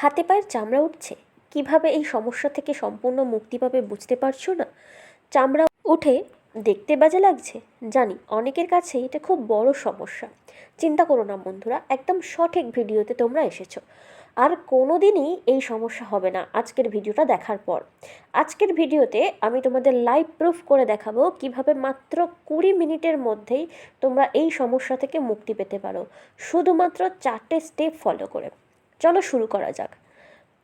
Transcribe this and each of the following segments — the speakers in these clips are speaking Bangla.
হাতে পায়ের চামড়া উঠছে। কীভাবে এই সমস্যা থেকে সম্পূর্ণ মুক্তি পাবে বুঝতে পারছ না? চামড়া উঠে দেখতে বাজে লাগছে। জানি, অনেকের কাছে এটা খুব বড় সমস্যা। চিন্তা করো না বন্ধুরা, একদম সঠিক ভিডিওতে তোমরা এসেছ। আর কোনো দিনই এই সমস্যা হবে না আজকের ভিডিওটা দেখার পর। আজকের ভিডিওতে আমি তোমাদের লাইভ প্রুফ করে দেখাবো কীভাবে মাত্র কুড়ি মিনিটের মধ্যেই তোমরা এই সমস্যা থেকে মুক্তি পেতে পারো। শুধুমাত্র চারটে স্টেপ ফলো করে। চলো শুরু করা যাক।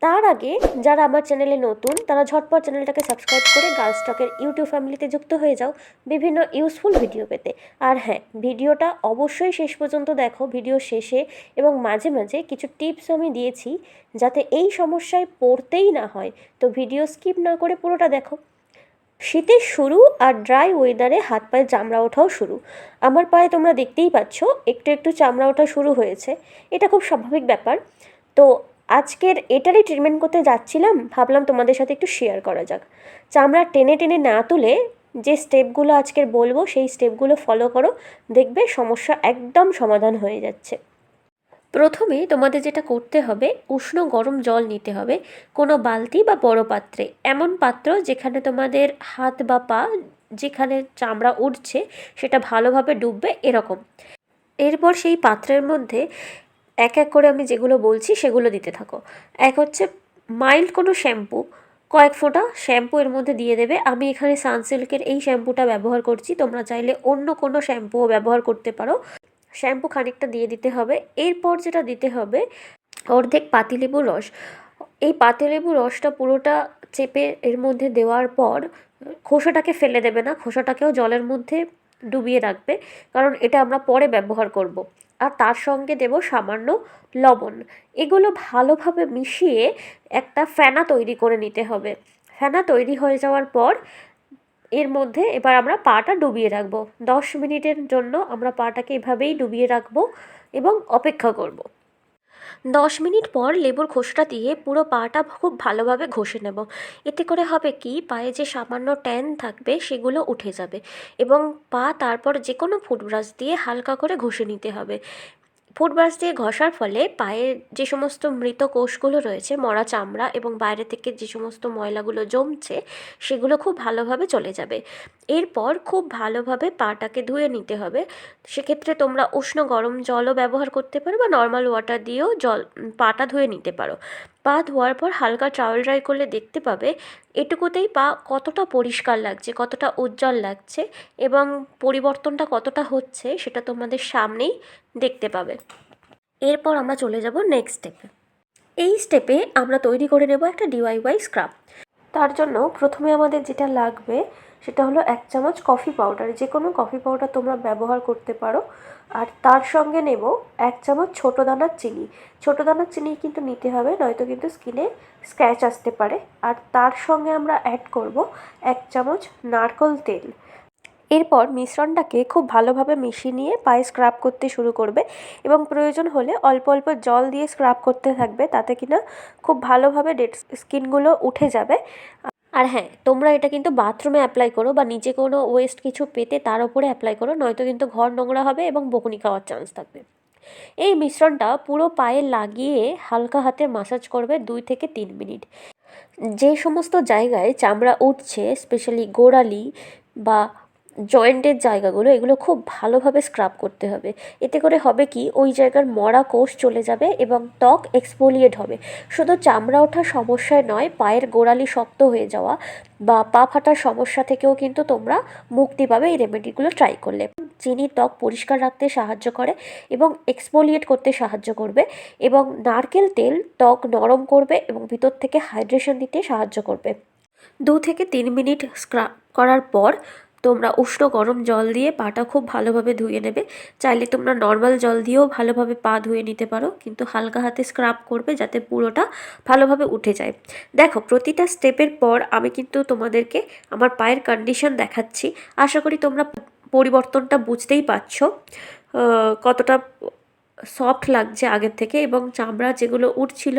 তার আগে যারা আমার চ্যানেলে নতুন, তারা ঝটপট চ্যানেলটাকে সাবস্ক্রাইব করে গার্লস টকের ইউটিউব ফ্যামিলিতে যুক্ত হয়ে যাও বিভিন্ন ইউজফুল ভিডিও পেতে। আর হ্যাঁ ভিডিওটা অবশ্যই শেষ পর্যন্ত দেখো ভিডিও শেষে এবং মাঝে মাঝে কিছু টিপস আমি দিয়েছি যাতে এই সমস্যায় পড়তেই না হয়। তো ভিডিও স্কিপ না করে পুরোটা দেখো। শীতের শুরু আর ড্রাই ওয়েদারে হাত পায়ে চামড়া ওঠাও শুরু। আমার পায়ে তোমরা দেখতেই পাচ্ছ, একটু একটু চামড়া ওঠা শুরু হয়েছে। এটা খুব স্বাভাবিক ব্যাপার। তো আজকের এটারই ট্রিটমেন্ট করতে যাচ্ছিলাম, ভাবলাম তোমাদের সাথে একটু শেয়ার করা যাক। চামড়া টেনে টেনে না তুলে যে স্টেপগুলো আজকের বলব, সেই স্টেপগুলো ফলো করো, দেখবে সমস্যা একদম সমাধান হয়ে যাচ্ছে। প্রথমে তোমাদের যেটা করতে হবে, উষ্ণ গরম জল নিতে হবে, কোনো বালতি বা বড় পাত্রে। এমন পাত্র যেখানে তোমাদের হাত বা পা যেখানে চামড়া উঠছে, সেটা ভালোভাবে ডুববে, এরকম। এরপর সেই পাত্রের মধ্যে এক এক করে আমি যেগুলো বলছি সেগুলো দিতে থাকো। এক হচ্ছে মাইল্ড কোনো শ্যাম্পু কয়েক ফোঁটা শ্যাম্পু এর মধ্যে দিয়ে দেবে। আমি এখানে সানসিল্কের এই শ্যাম্পুটা ব্যবহার করছি। তোমরা চাইলে অন্য কোনো শ্যাম্পুও ব্যবহার করতে পারো। শ্যাম্পু খানিকটা দিয়ে দিতে হবে। এরপর যেটা দিতে হবে, অর্ধেক পাতিলেবুর রস। এই পাতিলেবুর রসটা পুরোটা চেপে এর মধ্যে দেওয়ার পর খোসাটাকে ফেলে দেবে না। খোসাটাকেও জলের মধ্যে ডুবিয়ে রাখবে। কারণ এটা আমরা পরে ব্যবহার করব। আর তার সঙ্গে দেব সামান্য লবণ। এগুলো ভালোভাবে মিশিয়ে একটা ফেনা তৈরি করে নিতে হবে। ফেনা তৈরি হয়ে যাওয়ার পর এর মধ্যে এবার আমরা পাটা ডুবিয়ে রাখব। দশ মিনিটের জন্য আমরা পাটাকে এভাবেই ডুবিয়ে রাখব এবং অপেক্ষা করব। দশ মিনিট পর লেবুর খোসটা দিয়ে পুরো পাটা খুব ভালোভাবে ঘষে নেব। এতে করে হবে কি, পায়ে যে সামান্য ট্যান থাকবে সেগুলো উঠে যাবে এবং পা তারপর যে কোনো ফুটব্রাশ দিয়ে হালকা করে ঘষে নিতে হবে। ফুটব্রাশ দিয়ে ঘষার ফলে পায়ের যে সমস্ত মৃত কোষগুলো রয়েছে, মরা চামড়া এবং বাইরে থেকে যে সমস্ত ময়লাগুলো জমছে, সেগুলো খুব ভালোভাবে চলে যাবে। এরপর খুব ভালোভাবে পাটাকে ধুয়ে নিতে হবে। সেক্ষেত্রে তোমরা উষ্ণ গরম জলও ব্যবহার করতে পারো বা নর্মাল ওয়াটার দিয়েও জল পাটা ধুয়ে নিতে পারো। পা ধোয়ার পর হালকা ট্রাওয়েল ড্রাই করলে দেখতে পাবে এটুকুতেই পা কতটা পরিষ্কার লাগছে, কতটা উজ্জ্বল লাগছে এবং পরিবর্তনটা কতটা হচ্ছে সেটা তোমাদের সামনেই দেখতে পাবে। এরপর আমরা চলে যাব নেক্সট স্টেপে এই স্টেপে আমরা তৈরি করে নেব একটা ডিওয়াইওয়াই স্ক্রাব তার জন্য প্রথমে আমাদের যেটা লাগবে সেটা হলো এক চামচ কফি পাউডার যে কোনো কফি পাউডার তোমরা ব্যবহার করতে পারো। আর তার সঙ্গে নেব এক চামচ ছোটো দানার চিনি। ছোটো দানার চিনি কিন্তু নিতে হবে, নয়তো কিন্তু স্কিনে স্ক্র্যাচ আসতে পারে। আর তার সঙ্গে আমরা অ্যাড করব এক চামচ নারকল তেল। এরপর মিশ্রণটাকে খুব ভালোভাবে মিশিয়ে নিয়ে পায়ে স্ক্রাব করতে শুরু করবে। এবং প্রয়োজন হলে অল্প অল্প জল দিয়ে স্ক্রাব করতে থাকবে, তাতে কিনা খুব ভালোভাবে ডেড স্কিনগুলো উঠে যাবে। আর হ্যাঁ তোমরা এটা কিন্তু বাথরুমে অ্যাপ্লাই করো বা নিচে কোনো ওয়েস্ট কিছু পেতে তার উপরে অ্যাপ্লাই করো, নয়তো কিন্তু ঘর নোংরা হবে এবং বকুনি খাওয়ার চান্স থাকবে। এই মিশ্রণটা পুরো পায়ে লাগিয়ে হালকা হাতে মাসাজ করবে দুই থেকে তিন মিনিট। যে সমস্ত জায়গায় চামড়া উঠছে স্পেশালি গোড়ালি বা জয়েন্টের জায়গাগুলো, এগুলো খুব ভালোভাবে স্ক্রাব করতে হবে। এতে করে হবে কি, ওই জায়গার মরা কোষ চলে যাবে এবং ত্বক এক্সফোলিয়েট হবে। শুধু চামড়া ওঠার সমস্যায় নয়, পায়ের গোড়ালি শক্ত হয়ে যাওয়া বা পা ফাটার সমস্যা থেকেও কিন্তু তোমরা মুক্তি পাবে এই রেমেডিগুলো ট্রাই করলে। চিনি ত্বক পরিষ্কার রাখতে সাহায্য করে এবং এক্সফোলিয়েট করতে সাহায্য করবে এবং নারকেল তেল ত্বক নরম করবে এবং ভিতর থেকে হাইড্রেশন দিতে সাহায্য করবে। দু থেকে তিন মিনিট স্ক্রাব করার পর তোমরা উষ্ণ গরম জল দিয়ে পাটা খুব ভালোভাবে ধুয়ে নেবে। চাইলে তোমরা নর্মাল জল দিয়েও ভালোভাবে পা ধুয়ে নিতে পারো। কিন্তু হালকা হাতে স্ক্রাব করবে যাতে পুরোটা ভালোভাবে উঠে যায়। দেখো, প্রতিটা স্টেপের পর আমি কিন্তু তোমাদেরকে আমার পায়ের কন্ডিশন দেখাচ্ছি। আশা করি তোমরা পরিবর্তনটা বুঝতেই পারছ। কতটা সফট লাগছে আগের থেকে এবং চামড়া যেগুলো উঠছিল,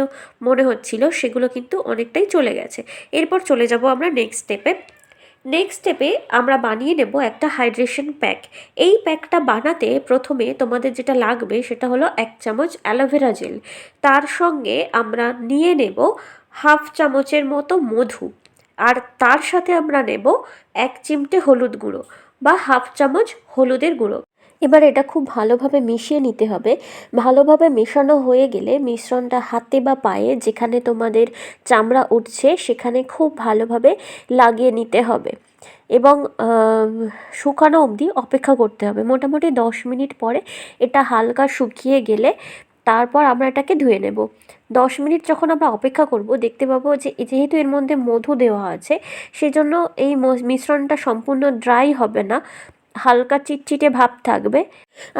মনে হচ্ছিল, সেগুলো কিন্তু অনেকটাই চলে গেছে। এরপর চলে যাব আমরা নেক্সট স্টেপে নেক্সট স্টেপে আমরা বানিয়ে নেব একটা হাইড্রেশন প্যাক এই প্যাকটা বানাতে প্রথমে তোমাদের যেটা লাগবে সেটা হলো এক চামচ অ্যালোভেরা জেল তার সঙ্গে আমরা নিয়ে নেব হাফ চামচের মতো মধু। আর তার সাথে আমরা নেব এক চিমটে হলুদ গুঁড়ো বা হাফ চামচ হলুদের গুঁড়ো। এবার এটা খুব ভালোভাবে মিশিয়ে নিতে হবে। ভালোভাবে মেশানো হয়ে গেলে মিশ্রণটা হাতে বা পায়ে যেখানে তোমাদের চামড়া উঠছে সেখানে খুব ভালোভাবে লাগিয়ে নিতে হবে। এবং শুকানো অবধি অপেক্ষা করতে হবে। মোটামুটি দশ মিনিট পরে এটা হালকা শুকিয়ে গেলে তারপর আমরা এটাকে ধুয়ে নেব। দশ মিনিট যখন আমরা অপেক্ষা করব, দেখতে পাবো যে যেহেতু এর মধ্যে মধু দেওয়া আছে, সেজন্য এই মিশ্রণটা সম্পূর্ণ ড্রাই হবে না। হালকা চিটচিটে ভাব থাকবে।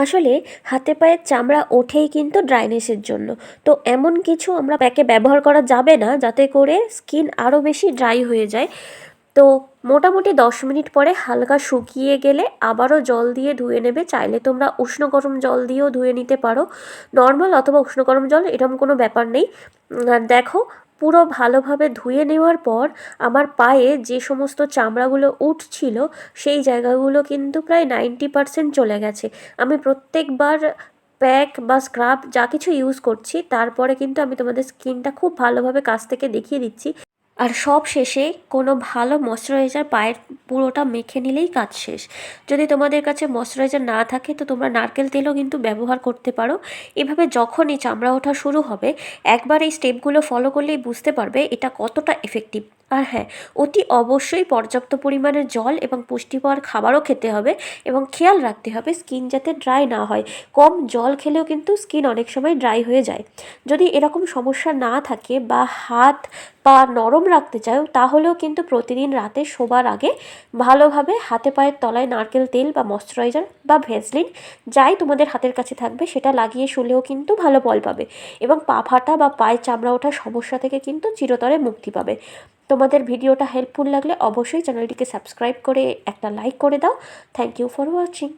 আসলে হাতে পায়ের চামড়া ওঠেই কিন্তু ড্রাইনেসের জন্য। তো এমন কিছু আমরা প্যাকে ব্যবহার করা যাবে না, যাতে করে স্কিন আরও বেশি ড্রাই হয়ে যায়। তো মোটামুটি দশ মিনিট পরে হালকা শুকিয়ে গেলে আবারও জল দিয়ে ধুয়ে নেবে। চাইলে তোমরা উষ্ণ গরম জল দিয়েও ধুয়ে নিতে পারো। নর্মাল অথবা উষ্ণ গরম জল, এরকম কোনো ব্যাপার নেই। দেখো পুরো ভালোভাবে ধুয়ে নেওয়ার পর আমার পায়ে যে সমস্ত চামড়াগুলো উঠছিল, সেই জায়গাগুলো কিন্তু প্রায় নাইনটি পারসেন্ট চলে গেছে। আমি প্রত্যেকবার প্যাক বা স্ক্রাব যা কিছু ইউজ করছি, তারপরে কিন্তু আমি তোমাদের স্কিনটা খুব ভালোভাবে কাছ থেকে দেখিয়ে দিচ্ছি। আর সব শেষে কোনো ভালো ময়শ্চারাইজার পায়ের পুরোটা মেখে নিলেই কাজ শেষ। যদি তোমাদের কাছে ময়শ্চারাইজার না থাকে, তো তোমরা নারকেল তেলও কিন্তু ব্যবহার করতে পারো। এভাবে যখনই চামড়া ওঠা শুরু হবে, একবার এই স্টেপগুলো ফলো করলেই বুঝতে পারবে এটা কতটা এফেক্টিভ আর হ্যাঁ অতি অবশ্যই পর্যাপ্ত পরিমাণের জল এবং পুষ্টিকর খাবারও খেতে হবে এবং খেয়াল রাখতে হবে স্কিন যাতে ড্রাই না হয়। কম জল খেলেও কিন্তু স্কিন অনেক সময় ড্রাই হয়ে যায়। যদি এরকম সমস্যা না থাকে বা হাত পা নরম রাখতে চাও, তাহলেও কিন্তু প্রতিদিন রাতে শোবার আগে ভালোভাবে হাতে পায়ের তলায় নারকেল তেল বা ময়শ্চারাইজার বা ভেজলিন যাই তোমাদের হাতের কাছে থাকবে সেটা লাগিয়ে শুলেও কিন্তু ভালো ফল পাবে এবং পা ফাটা বা পায়ে চামড়া ওঠার সমস্যা থেকে কিন্তু চিরতরে মুক্তি পাবে। তোমাদের ভিডিওটা হেল্পফুল লাগলে অবশ্যই চ্যানেলটিকে সাবস্ক্রাইব করে একটা লাইক করে দাও। Thank you for watching